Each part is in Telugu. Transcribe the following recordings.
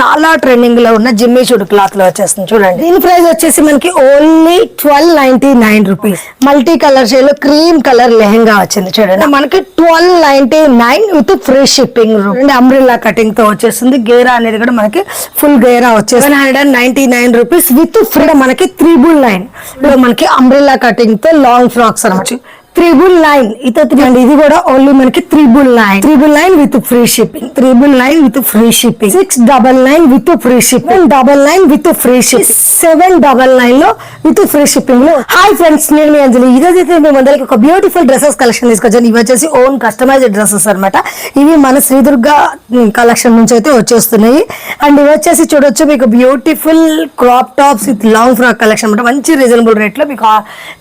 చాలా ట్రెండింగ్లో ఉన్న జిమ్మి చూడు క్లాత్లో వచ్చేస్తుంది. చూడండి. దీని ప్రైస్ వచ్చేసి మనకి only twelve ninety nine rupees multi colour షేడ్లో క్రీమ్ కలర్ లెహంగా వచ్చింది చూడండి. మనకి twelve ninety nine with free shipping చూడండి అంబ్రిల్లా కటింగ్తో వచ్చేస్తుంది. గేరా అనేది కూడా మనకి ఫుల్ గేరా వచ్చేసి hundred and ninety nine rupees with free మనకి త్రిబుల్ నైన్ మనకి అంబ్రిల్లా కటింగ్తో లాంగ్ ఫ్రాక్స్ అనొచ్చు. Triple nine. ఇతండి త్రీ అండ్ ఇది కూడా ఓన్లీ మనకి triple nine. Triple nine with free shipping triple nine with free shipping six double nine with free shipping double nine with free shipping seven double నైన్లో విత్ ఫ్రీ షిప్పింగ్లో. హాయ్ ఫ్రెండ్స్ నేను మీ అంజలి. ఈ రోజు అయితే మేము అందరికి ఒక బ్యూటిఫుల్ డ్రెస్సెస్ కలెక్షన్ తీసుకొచ్చాను. ఇవి వచ్చేసి ఓన్ కస్టమైజ్డ్ డ్రెస్సెస్ అన్నమాట. ఇవి మన శ్రీదుర్గ కలెక్షన్ నుంచి అయితే వచ్చేస్తున్నాయి. అండ్ ఇవి వచ్చేసి చూడొచ్చు మీకు beautiful crop tops with long frock collection అనమాట మంచి రీజనబుల్ రేట్లో మీకు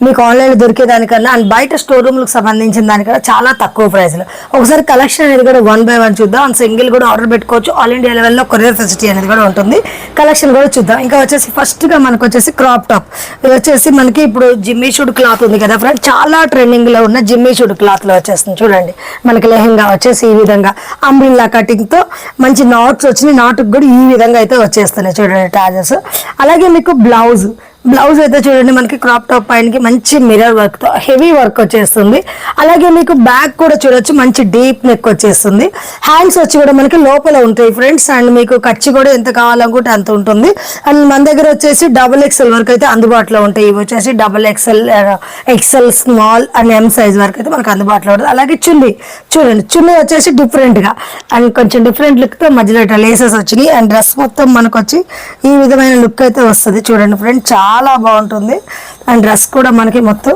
మీకు ఆన్లైన్ దొరికే దానికన్నా. అండ్ బయట స్టోర్ రూమ్లకు సంబంధించిన దానికన్నా చాలా తక్కువ ప్రైస్లో ఒకసారి కలెక్షన్ అనేది కూడా వన్ బై వన్ చూద్దాం. అండ్ సింగిల్ కూడా ఆర్డర్ పెట్టుకోవచ్చు. ఆల్ ఇండియా లెవెల్లో కొరియర్ ఫెసిలిటీ అనేది కూడా ఉంటుంది. కలెక్షన్ కూడా చూద్దాం. ఇంకా వచ్చేసి ఫస్ట్గా మనకు వచ్చేసి క్రాప్ టాప్ ఇది వచ్చేసి మనకి ఇప్పుడు జిమ్మీ షూడ్ క్లాత్ ఉంది కదా ఫ్రెండ్ చాలా ట్రెండింగ్లో ఉన్న జిమ్మీ షూడ్ క్లాత్లో వచ్చేస్తుంది. చూడండి. మనకి లెహంగా వచ్చేసి ఈ విధంగా అంబ్రిల్లా కటింగ్తో మంచి నాట్స్ వచ్చినాయి. నాటుకు కూడా ఈ విధంగా అయితే వచ్చేస్తున్నాయి. చూడండి టాజెస్ అలాగే మీకు బ్లౌజ్ బ్లౌజ్ అయితే చూడండి మనకి క్రాప్ టాప్ పైనకి మంచి మిర్రర్ వర్క్తో హెవీ వర్క్ వచ్చేస్తుంది. అలాగే మీకు బ్యాక్ కూడా చూడొచ్చు మంచి డీప్ నెక్ వచ్చేస్తుంది. హ్యాండ్స్ వచ్చి కూడా మనకి లోపల ఉంటాయి ఫ్రెండ్స్ అండ్ మీకు ఖర్చు కూడా ఎంత కావాలనుకుంటే అంత ఉంటుంది. అండ్ మన దగ్గర వచ్చేసి డబుల్ ఎక్స్ఎల్ వరకు అయితే అందుబాటులో ఉంటాయి. ఇవి వచ్చేసి double XL XL small and M size వరకు అయితే మనకు అందుబాటులో ఉంటుంది. అలాగే చున్నీ చూడండి చున్నీ వచ్చేసి డిఫరెంట్గా. అండ్ కొంచెం డిఫరెంట్ లుక్తో మధ్యలో లేసెస్ వచ్చినాయి. అండ్ డ్రెస్ మొత్తం మనకు వచ్చి ఈ విధమైన లుక్ అయితే వస్తుంది. చూడండి ఫ్రెండ్ చాలా చాలా బాగుంటుంది. అండ్ డ్రెస్ కూడా మనకి మొత్తం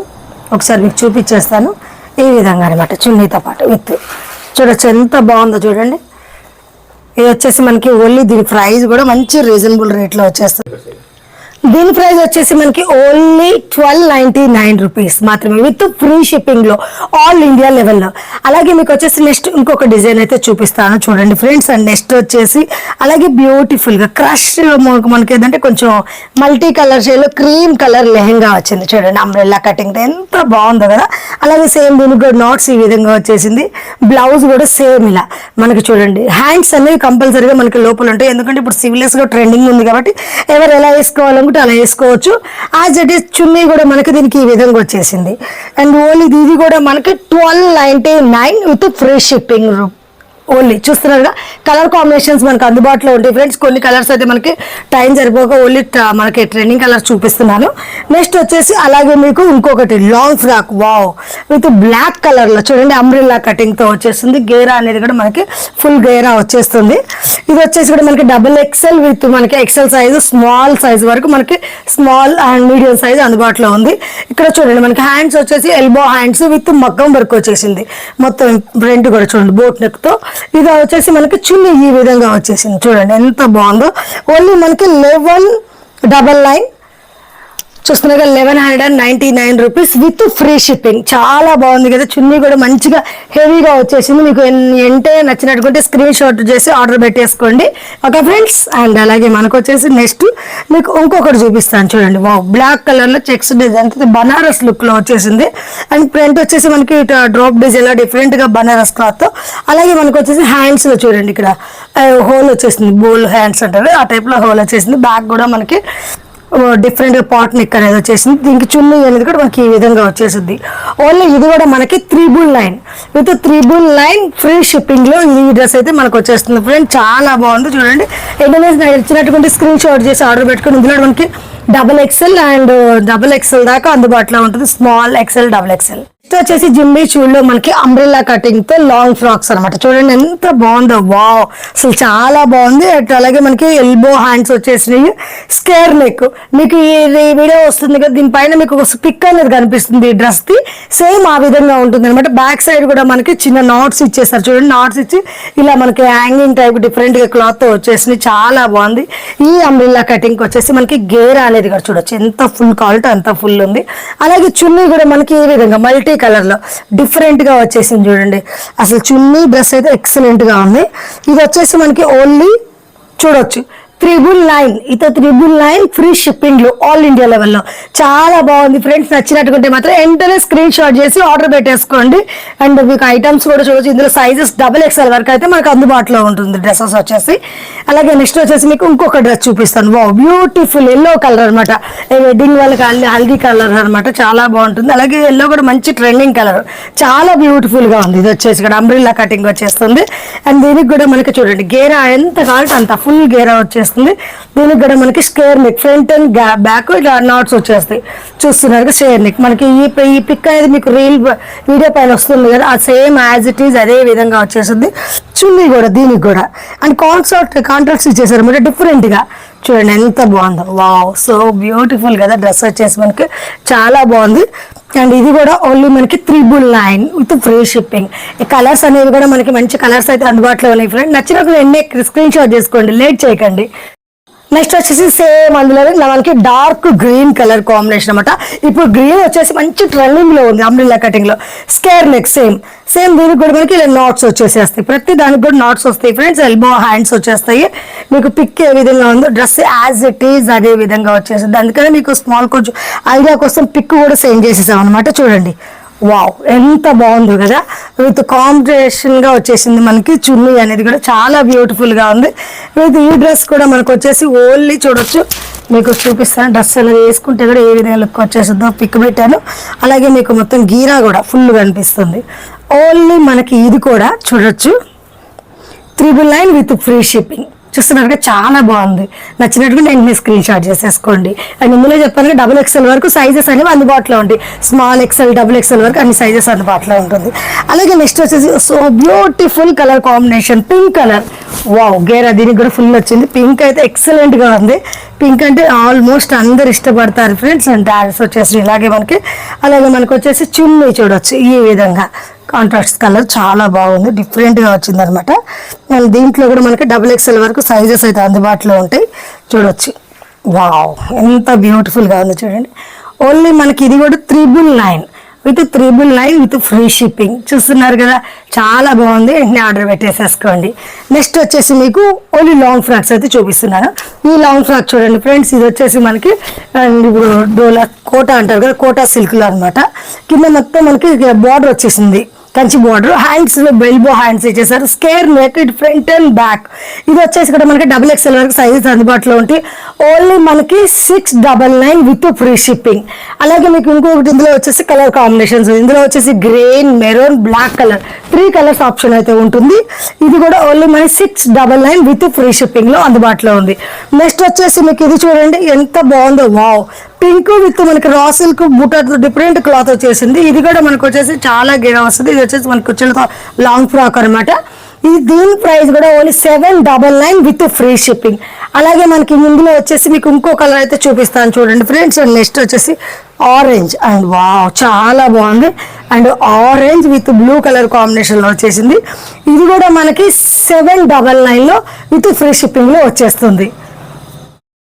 ఒకసారి మీకు చూపించేస్తాను. ఈ విధంగా అనమాట చున్నీతో పాటు విత్. చూడొచ్చు ఎంత బాగుందో చూడండి. ఇది వచ్చేసి మనకి ఓన్లీ దీని ప్రైస్ కూడా మంచి రీజనబుల్ రేట్లో వచ్చేస్తుంది. దీని ప్రైస్ వచ్చేసి మనకి only twelve ninety nine rupees మాత్రమే విత్ ఫ్రీ షిప్పింగ్లో ఆల్ ఇండియా లెవెల్లో అలాగే మీకు వచ్చేసి నెక్స్ట్ ఇంకొక డిజైన్ అయితే చూపిస్తాను. చూడండి ఫ్రెండ్స్ అండ్ నెక్స్ట్ వచ్చేసి అలాగే బ్యూటిఫుల్గా క్రష్ మనకి ఏంటంటే కొంచెం మల్టీ కలర్ షేడ్లో క్రీమ్ కలర్ లెహంగా వచ్చింది. చూడండి అంబ్రెల్లా కటింగ్ ఎంత బాగుందో కదా. అలాగే సేమ్ దీనికి కూడా నాట్స్ ఈ విధంగా వచ్చేసింది. బ్లౌజ్ కూడా సేమ్ ఇలా. మనకి చూడండి హ్యాండ్స్ అనేవి కంపల్సరీగా మనకి లోపల ఉంటాయి. ఎందుకంటే ఇప్పుడు సివిలియస్గా ట్రెండింగ్ ఉంది కాబట్టి ఎవరు ఎలా వేసుకోవాలనుకుంటే అలా వేసుకోవచ్చు. యాజ్ ఇట్ ఈస్ చున్నీ కూడా మనకి దీనికి ఈ విధంగా వచ్చేసింది. అండ్ ఓన్లీ ఇది కూడా మనకి twelve ninety nine with free shipping only. చూస్తున్నారుగా కలర్ కాంబినేషన్స్ మనకు అందుబాటులో ఉంటాయి ఫ్రెండ్స్. కొన్ని కలర్స్ అయితే మనకి టైం సరిపోక ఓన్లీ మనకి ట్రెండింగ్ కలర్ చూపిస్తున్నాను. నెక్స్ట్ వచ్చేసి అలాగే మీకు ఇంకొకటి long frock wow with black కలర్లో చూడండి అంబ్రిల్లా కటింగ్తో వచ్చేస్తుంది. గేరా అనేది కూడా మనకి ఫుల్ గేరా వచ్చేస్తుంది. ఇది వచ్చేసి కూడా మనకి డబుల్ ఎక్సెల్ విత్ మనకి ఎక్సెల్ సైజు స్మాల్ సైజ్ వరకు మనకి స్మాల్ అండ్ మీడియం సైజ్ అందుబాటులో ఉంది. ఇక్కడ చూడండి మనకి హ్యాండ్స్ వచ్చేసి ఎల్బో హ్యాండ్స్ విత్ మగ్గం వర్క్ వచ్చేసింది. మొత్తం ఫ్రంట్ కూడా చూడండి బోట్ నెక్తో. ఇది వచ్చేసి మనకి చున్నీ ఈ విధంగా వచ్చేసింది. చూడండి ఎంత బాగుందో. ఓన్లీ మనకి eleven double nine చూస్తున్నాగా eleven hundred and ninety nine rupees with free shipping చాలా బాగుంది కదా చున్నీ కూడా మంచిగా హెవీగా వచ్చేసింది. మీకు ఎన్- ఎంటే నచ్చినట్టుకుంటే స్క్రీన్ షాట్ చేసి ఆర్డర్ పెట్టేసుకోండి. ఓకే ఫ్రెండ్స్ అండ్ అలాగే మనకు వచ్చేసి నెక్స్ట్ మీకు ఇంకొకటి చూపిస్తాను చూడండి. వా బ్లాక్ కలర్లో చెక్స్ డిజైన్ బనారస్ లుక్లో వచ్చేసింది. అండ్ ప్రింట్ వచ్చేసి మనకి ఇటు డ్రాప్ డిజైన్లో డిఫరెంట్గా బనారస్ క్లాత్ అలాగే మనకు వచ్చేసి హ్యాండ్స్లో చూడండి ఇక్కడ. Uh, హోల్ వచ్చేసింది. బోల్ హ్యాండ్స్ అంటారు. ఆ టైప్లో హోల్ వచ్చేసింది. బ్యాక్ కూడా మనకి డిఫరెంట్ పాట్ నెక్ అనేది వచ్చేసింది. దీనికి చున్నీ అనేది కూడా మనకి ఈ విధంగా వచ్చేసింది. ఓన్లీ ఇది కూడా మనకి triple nine with triple nine free షిప్పింగ్లో ఈ డ్రెస్ అయితే మనకు వచ్చేస్తుంది. ఫ్రెండ్ చాలా బాగుంది. చూడండి. ఎన్ఎస్ నాకు ఇచ్చినటువంటి స్క్రీన్ షాట్ చేసి ఆర్డర్ పెట్టుకుని ఇందులో మనకి double XL and double XL దాకా అందుబాటులో ఉంటుంది. Small XL double XL next వచ్చేసి జిమ్మి చూడలో మనకి అంబ్రిల్లా కటింగ్తో లాంగ్ ఫ్రాక్స్ అన్నమాట. చూడండి ఎంత బాగుందో. వావ్ అసలు చాలా బాగుంది. అటు అలాగే మనకి ఎల్బో హ్యాండ్స్ వచ్చేసినాయి. స్కేర్ నెక్ మీకు ఈ వీడియో వస్తుంది కదా దీనిపైన మీకు ఒక పిక్ అనేది కనిపిస్తుంది ఈ డ్రెస్ ది సేమ్ ఆ విధంగా ఉంటుంది అనమాట బ్యాక్ సైడ్ కూడా మనకి చిన్న నాట్స్ ఇచ్చేసారు చూడండి నాట్స్ ఇచ్చి ఇలా మనకి హ్యాంగింగ్ టైప్ డిఫరెంట్గా క్లాత్తో వచ్చేసినాయి. చాలా బాగుంది. ఈ అంబ్రిల్లా కటింగ్ వచ్చేసి మనకి గేర్ అనేది కూడా చూడొచ్చు. ఎంత ఫుల్ క్వాలిటీ అంత ఫుల్ ఉంది. అలాగే చున్నీ కూడా మనకి ఈ విధంగా మల్టీ కలర్లో. డిఫరెంట్గా వచ్చేసింది చూడండి. అసలు చున్నీ డ్రెస్ అయితే ఎక్సలెంట్గా ఉంది. ఇది వచ్చేసి మనకి ఓన్లీ చూడొచ్చు. Triple nine. ఇత త్రిబుల్ నైన్ ఫ్రీ షిప్పింగ్లు ఆల్ ఇండియా లెవెల్లో చాలా బాగుంది ఫ్రెండ్స్ నచ్చినట్టుకుంటే మాత్రం వెంటనే స్క్రీన్ షాట్ చేసి ఆర్డర్ పెట్టేసుకోండి. అండ్ మీకు ఐటమ్స్ కూడా చూడొచ్చు. ఇందులో సైజెస్ డబుల్ ఎక్స్ఎల్ వరకు అయితే మనకు అందుబాటులో ఉంటుంది డ్రెస్సెస్ వచ్చేసి. అలాగే నెక్స్ట్ వచ్చేసి మీకు ఇంకొక డ్రెస్ చూపిస్తాను. వా బ్యూటిఫుల్ ఎల్లో కలర్ అనమాట వెడ్డింగ్ వాళ్ళకి హల్దీ హల్దీ కలర్ అనమాట చాలా బాగుంటుంది. అలాగే ఎల్లో కూడా మంచి ట్రెండింగ్ కలర్ చాలా బ్యూటిఫుల్గా ఉంది. ఇది వచ్చేసి ఇక్కడ అంబ్రిల్లా కటింగ్ వచ్చేస్తుంది. అండ్ దీనికి కూడా మనకి చూడండి గేరా ఎంత కావాలంటే అంత. ఫుల్ గేరా వచ్చేసి వచ్చేస్తుంది. దీనికి కూడా మనకి square neck front and back ఇలా నాట్స్ వచ్చేస్తాయి. చూస్తున్నారు స్క్వేర్ నెక్ మనకి ఈ ఈ పిక్ అనేది మీకు రీల్ వీడియో పైన వస్తుంది కదా. ఆ సేమ్ యాజ్ ఇట్ ఈజ్ అదే విధంగా వచ్చేస్తుంది. చున్నీ కూడా దీనికి కూడా. అండ్ కాన్సర్ట్ కాంట్రాక్ట్స్ ఇచ్చేసారు. అనమాట డిఫరెంట్గా చూడండి ఎంత బాగుందో. వావ్ సో బ్యూటిఫుల్ కదా డ్రెస్ వచ్చేసి మనకి. చాలా బాగుంది. అండ్ ఇది కూడా ఓన్లీ మనకి triple nine with free shipping. ఈ కలర్స్ అనేవి కూడా మనకి మంచి కలర్స్ అయితే అందుబాటులో ఉన్నాయి ఫ్రెండ్ నచ్చినప్పుడు ఎన్ని స్క్రీన్ షాట్ చేసుకోండి. లేట్ చేయకండి. నెక్స్ట్ వచ్చేసి సేమ్ అందులో మనకి డార్క్ గ్రీన్ కలర్ కాంబినేషన్ అనమాట ఇప్పుడు గ్రీన్ వచ్చేసి మంచి ట్రెండింగ్లో ఉంది అంబ్రిల్లా కటింగ్లో. స్కేర్ నెక్ సేమ్ సేమ్ దీనికి కూడా మనకి ఇలా నాట్స్ వచ్చేసేస్తాయి. ప్రతి దానికి కూడా నాట్స్ వస్తాయి ఫ్రెండ్స్ ఎల్బో హ్యాండ్స్ వచ్చేస్తాయి. మీకు పిక్ ఏ విధంగా ఉందో డ్రెస్ యాజ్ ఇట్ ఈజ్ అదే విధంగా వచ్చేసింది అందుకని మీకు స్మాల్ కొంచెం ఐడియా కోసం పిక్ కూడా సెండ్ చేసేసాం అనమాట చూడండి. వావ్ ఎంత బాగుంది కదా. విత్ కాంబినేషన్గా వచ్చేసింది మనకి చున్నీ అనేది కూడా చాలా బ్యూటిఫుల్గా ఉంది. విత్ ఈ డ్రెస్ కూడా మనకు వచ్చేసి ఓన్లీ చూడొచ్చు. మీకు చూపిస్తాను. డ్రెస్ అలా వేసుకుంటే కూడా ఏ విధంగా లుక్ వచ్చేసిందో పిక్ పెట్టాను. అలాగే మీకు మొత్తం గీరా కూడా ఫుల్ కనిపిస్తుంది ఓన్లీ మనకి ఇది కూడా చూడొచ్చు. Triple nine with free shipping చూస్తున్నట్టుగా చాలా బాగుంది. నచ్చినట్టుగా నేను మీ స్క్రీన్ షాట్ చేసేసుకోండి. అండ్ ఇందులో చెప్పాను డబుల్ ఎక్స్ఎల్ వరకు సైజెస్ అనేవి అందుబాటులో ఉంటాయి. స్మాల్ ఎక్స్ఎల్ డబుల్ ఎక్స్ఎల్ వరకు అన్ని సైజెస్ అందుబాటులో ఉంటుంది. అలాగే నెక్స్ట్ వచ్చేసి so beautiful colour combination pink colour wow గేరా దీనికి కూడా ఫుల్ వచ్చింది పింక్ అయితే ఎక్సలెంట్గా ఉంది. పింక్ అంటే ఆల్మోస్ట్ అందరు ఇష్టపడతారు ఫ్రెండ్స్ అండ్ డాన్స్ వచ్చేసి ఇలాగే మనకి. అలాగే మనకు వచ్చేసి చున్నీ చూడొచ్చు ఈ విధంగా. కాంట్రాక్ట్స్ కలర్ చాలా బాగుంది డిఫరెంట్గా వచ్చింది అనమాట అండ్ దీంట్లో కూడా మనకి డబుల్ ఎక్స్ఎల్ వరకు సైజెస్ అయితే అందుబాటులో ఉంటాయి. చూడొచ్చు. వావ్ ఎంత బ్యూటిఫుల్గా ఉంది చూడండి. ఓన్లీ మనకి ఇది కూడా triple nine with triple nine with free shipping. చూస్తున్నారు కదా చాలా బాగుంది. వెంటనే ఆర్డర్ పెట్టేసేసుకోండి. నెక్స్ట్ వచ్చేసి మీకు ఓన్లీ లాంగ్ ఫ్రాక్స్ అయితే చూపిస్తున్నాను. ఈ లాంగ్ ఫ్రాక్ చూడండి ఫ్రెండ్స్ ఇది వచ్చేసి మనకి ఇప్పుడు డోలా కోటా అంటారు కదా కోటా సిల్క్లో అనమాట కింద మొత్తం మనకి బార్డర్ వచ్చేసింది. Kanchi border hands elbow hands ఇచ్చేసారు. Square neck it front and back ఇది వచ్చేసి ఇక్కడ మనకి డబుల్ ఎక్స్ఎల్ వరకు సైజెస్ అందుబాటులో ఉంటాయి ఓన్లీ మనకి six double nine with free shipping అలాగే మీకు ఇంకొకటి ఇందులో వచ్చేసి కలర్ కాంబినేషన్స్ ఇందులో వచ్చేసి green maroon black colour three colours option అయితే ఉంటుంది. ఇది కూడా ఓన్లీ మన six double nine with free షిప్పింగ్లో అందుబాటులో ఉంది. నెక్స్ట్ వచ్చేసి మీకు ఇది చూడండి ఎంత బాగుందో. వావ్ పింక్ విత్ మనకి రా సిల్క్ బుట్ట డిఫరెంట్ క్లాత్ వచ్చేసింది. ఇది కూడా మనకు వచ్చేసి చాలా గిరా వస్తుంది. ఇది వచ్చేసి మనకి వచ్చిన లాంగ్ ఫ్రాక్ అనమాట ఇది దీని ప్రైస్ కూడా only seven double nine with free shipping. అలాగే మనకి ఇందులో వచ్చేసి మీకు ఇంకో కలర్ అయితే చూపిస్తాను చూడండి. ఫ్రెండ్స్ అండ్ నెక్స్ట్ వచ్చేసి ఆరెంజ్. అండ్ వావ్ చాలా బాగుంది. And orange with blue colour కాంబినేషన్లో వచ్చేసింది. ఇది కూడా మనకి సెవెన్ డబల్ నైన్లో విత్ ఫ్రీ షిప్పింగ్లో వచ్చేస్తుంది.